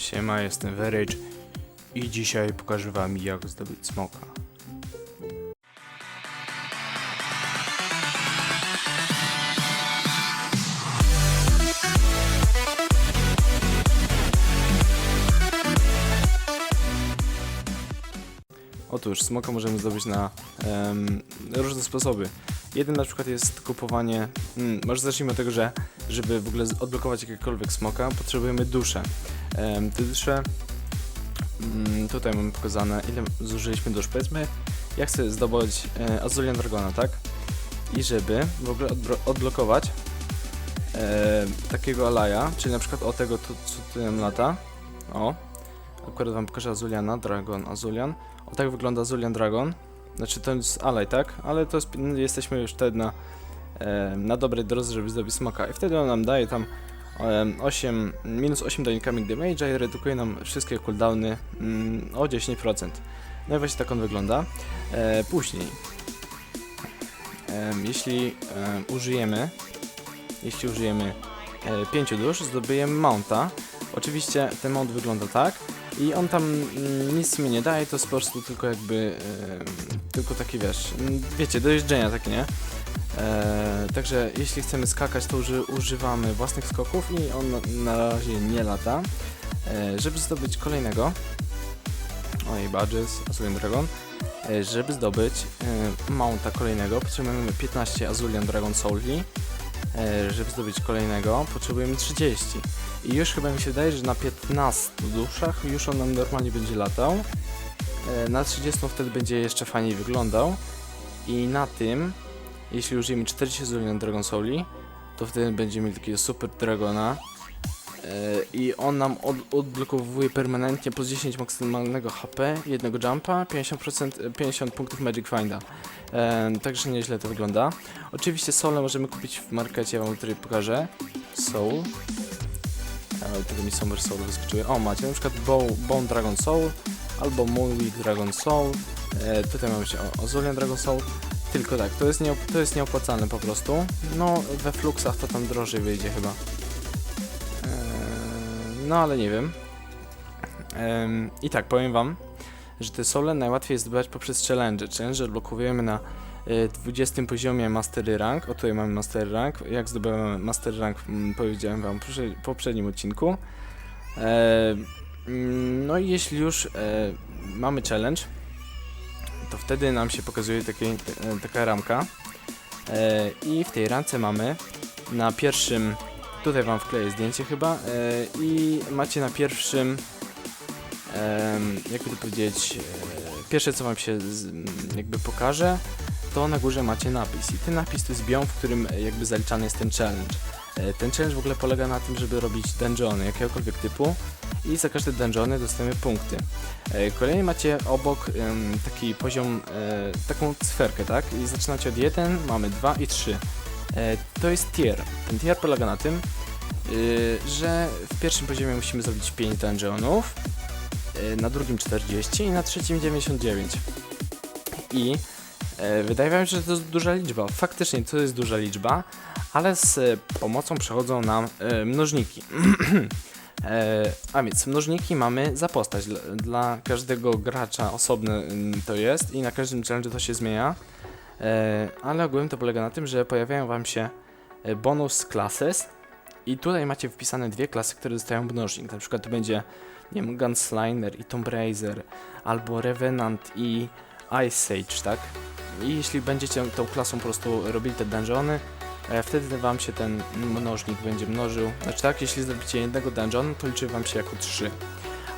Siema, jestem Verage i dzisiaj pokażę wam jak zdobyć smoka. Otóż smoka możemy zdobyć na różne sposoby. Jeden na przykład jest kupowanie. Mm, może zacznijmy od tego, że żeby w ogóle odblokować jakiegokolwiek smoka, potrzebujemy duszę. Dusze. Mm, tutaj mamy pokazane, ile zużyliśmy dusz. Powiedzmy, ja chcę zdobyć e, Azulian Dragona, tak? I żeby w ogóle odblokować e, takiego Alaya, czyli na przykład o tego, tu, co tu nam lata. O, akurat wam pokażę Azuliana, Dragon, Azulian. O tak wygląda Azulian Dragon. Znaczy to jest Alay, tak? Ale to jest, jesteśmy już wtedy na, e, na dobrej drodze, żeby zdobyć smoka. I wtedy on nam daje tam 8, minus 8 do incoming damage'a i redukuje nam wszystkie cooldowny mm, o 10%. No i właśnie tak on wygląda. E, później, em, jeśli em, użyjemy, jeśli użyjemy e, 5 dusz, zdobijemy mounta. Oczywiście ten mount wygląda tak i on tam mm, nic mi nie daje, to jest po prostu tylko jakby, em, tylko taki wiesz, mm, wiecie, do jeżdżenia takie, nie? E, także jeśli chcemy skakać, to uży, używamy własnych skoków i on na, razie nie lata. E, żeby zdobyć kolejnego, oj, Badges, Azulian Dragon, e, żeby zdobyć e, mounta kolejnego, potrzebujemy 15 Azulian Dragon Souli, e, żeby zdobyć kolejnego, potrzebujemy 30. I już chyba mi się wydaje, że na 15 duszach już on nam normalnie będzie latał. E, na 30 wtedy będzie jeszcze fajniej wyglądał. I na tym, jeśli użyjemy 40 Zulian Dragon Souli, to wtedy będziemy mieli takiego super dragona. E, I on nam od, odblokowuje permanentnie plus 10 maksymalnego HP, jednego jumpa, 50%, e, 50 punktów Magic Finda. E, także nieźle to wygląda. Oczywiście sole możemy kupić w markecie, ja wam tutaj pokażę. Soul. E, tego mi Summer Soul wyskoczyły. O, macie na przykład Bow, Bone Dragon Soul albo Moonweed Dragon Soul. E, tutaj mamy się Ozulian Dragon Soul. Tylko tak, to jest, nie, to jest nieopłacalne po prostu. No, we Fluxach to tam drożej wyjdzie chyba. E, no, ale nie wiem. Em, I tak, powiem wam, że te sole najłatwiej jest zdobywać poprzez challenge. Challenge odblokowujemy na e, 20 poziomie Mastery Rank. O, tutaj mamy Mastery Rank. Jak zdobyłem Mastery Rank, mm, powiedziałem wam w poprze- poprzednim odcinku. E, mm, no i jeśli już e, mamy challenge, to wtedy nam się pokazuje taki, e, taka ramka. E, I w tej ramce mamy na pierwszym, tutaj wam wkleję zdjęcie chyba, e, i macie na pierwszym, jakby to powiedzieć, pierwsze co wam się jakby pokaże, to na górze macie napis. I ten napis to jest biom, w którym jakby zaliczany jest ten challenge. Ten challenge w ogóle polega na tym, żeby robić dungeony jakiegokolwiek typu i za każde dungeony dostajemy punkty. E, Kolejnie macie obok taki poziom, e, taką cyferkę, tak? I zaczynacie od 1, mamy 2 i 3. E, To jest tier. Ten tier polega na tym, y, że w pierwszym poziomie musimy zrobić 5 dungeonów, na drugim 40 i na trzecim 99. I wydaje wam się, że to jest duża liczba. Faktycznie to jest duża liczba, ale z pomocą przechodzą nam mnożniki. E, a więc mnożniki mamy za postać. Dla, każdego gracza osobny mm, to jest i na każdym challenge to się zmienia. E, ale ogółem to polega na tym, że pojawiają wam się e, bonus classes i tutaj macie wpisane dwie klasy, które dostają mnożnik. Na przykład to będzie, nie wiem, Gunslinger i Tomb Raider, albo Revenant i Ice Sage, tak? I jeśli będziecie tą klasą po prostu robili te dungeony, wtedy wam się ten mnożnik będzie mnożył. Znaczy tak, jeśli zrobicie jednego dungeonu, to liczy wam się jako 3.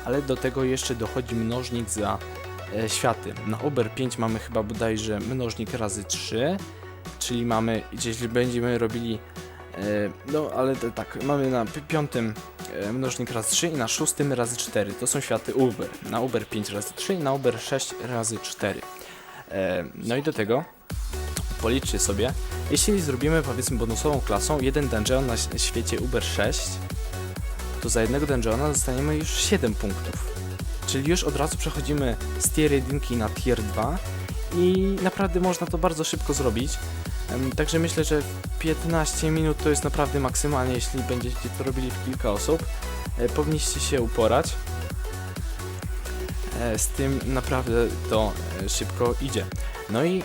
Ale do tego jeszcze dochodzi mnożnik za e, światy. Na Uber 5 mamy chyba bodajże mnożnik razy 3, czyli mamy, jeśli będziemy robili e, no ale to, tak, mamy na pi- piątym e, mnożnik razy 3 i na szóstym razy 4. To są światy Uber. Na Uber 5 razy 3 i na Uber 6 razy 4. E, no i do tego policzcie sobie, jeśli zrobimy powiedzmy bonusową klasą jeden dungeon na świecie Uber 6, to za jednego dungeona dostaniemy już 7 punktów. Czyli już od razu przechodzimy z tier 1 na tier 2 i naprawdę można to bardzo szybko zrobić. Także myślę, że 15 minut to jest naprawdę maksymalnie, jeśli będziecie to robili w kilka osób. e, powinniście się uporać. E, z tym naprawdę to e, szybko idzie. No i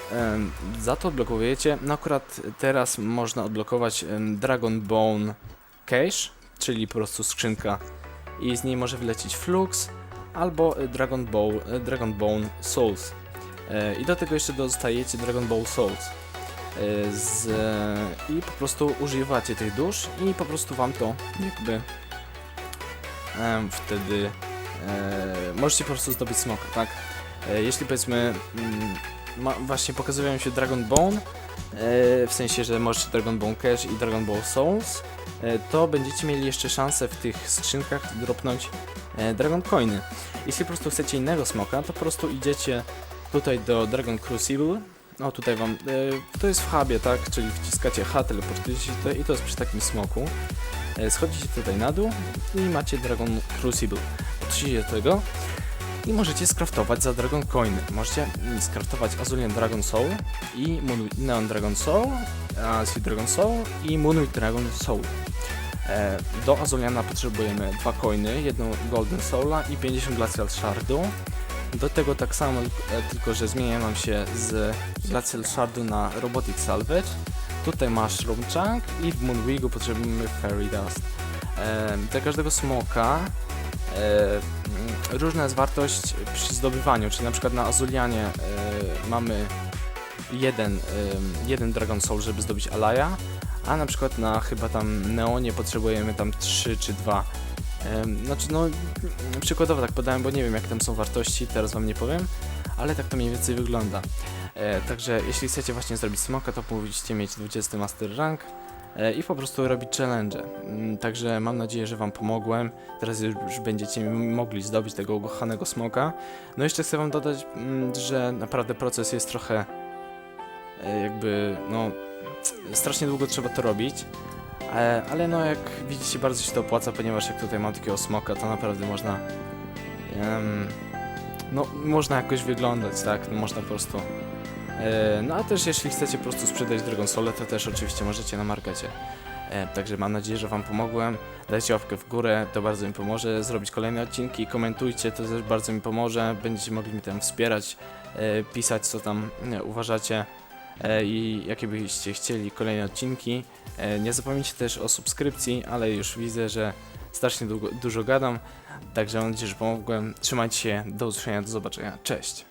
za to odblokujecie, no akurat teraz można odblokować Dragon Bone Cache, czyli po prostu skrzynka i z niej może wylecieć Flux albo e, Dragon Ball, e, Dragon Bone Souls. E, I do tego jeszcze dostajecie Dragon Ball Souls. Z, I po prostu używacie tych dusz i po prostu wam to jakby wtedy możecie po prostu zdobyć smoka, tak? Jeśli powiedzmy mm, ma, właśnie pokazują się Dragon Bone, e, w sensie, że możecie Dragon Bone Cash i Dragon Ball Souls, e, to będziecie mieli jeszcze szansę w tych skrzynkach dropnąć e, Dragon Coiny. Jeśli po prostu chcecie innego smoka, to po prostu idziecie tutaj do Dragon Crucible. No tutaj wam, e, to jest w hubie, tak? Czyli wciskacie H, teleportujecie i to jest przy takim smoku. E, schodzicie tutaj na dół i macie Dragon Crucible. Do tego i możecie skraftować za Dragon Coiny. Możecie mm, skraftować Azulian Dragon Soul i Moon Neon Dragon Soul, Sea Dragon Soul i Moonwing Dragon Soul. E, do Azuliana potrzebujemy dwa coiny, jedną Golden Soula i 50 Glacial Shardu. Do tego tak samo, e, tylko że zmienia nam się z Glacial Shardu na Robotic Salvage. Tutaj masz Room Chunk i w Moonwigu potrzebujemy Fairy Dust. E, do każdego smoka różna jest wartość przy zdobywaniu, czyli na przykład na Azulianie e, mamy jeden, em, jeden Dragon Soul, żeby zdobyć Alaya, a na przykład na chyba tam Neonie potrzebujemy tam 3 czy 2. Em, Znaczy no przykładowo tak podałem, bo nie wiem jak tam są wartości, teraz wam nie powiem, ale tak to mniej więcej wygląda. E, także jeśli chcecie właśnie zrobić smoka, to powinniście mieć 20 Master Rank i po prostu robić challenge. Mm, Także mam nadzieję, że wam pomogłem. Teraz już będziecie mogli zdobyć tego ukochanego smoka. No jeszcze chcę wam dodać, mm, że naprawdę proces jest trochę e, jakby, no, strasznie długo trzeba to robić. E, Ale no jak widzicie bardzo się to opłaca, ponieważ jak tutaj mam takiego smoka, to naprawdę można em, no można jakoś wyglądać, tak? No, można po prostu e, no a też jeśli chcecie po prostu sprzedać Dragon Soul, to też oczywiście możecie na markecie. E, Także mam nadzieję, że Wam pomogłem. Dajcie łapkę w górę, to bardzo mi pomoże. Zrobić kolejne odcinki, komentujcie, to też bardzo mi pomoże. Będziecie mogli mi tam wspierać, e, pisać co tam e, uważacie e, i jakie byście chcieli kolejne odcinki. E, Nie zapomnijcie też o subskrypcji, ale już widzę, że strasznie długo, dużo gadam. Także mam nadzieję, że pomogłem. Trzymajcie się, do usłyszenia, do zobaczenia. Cześć!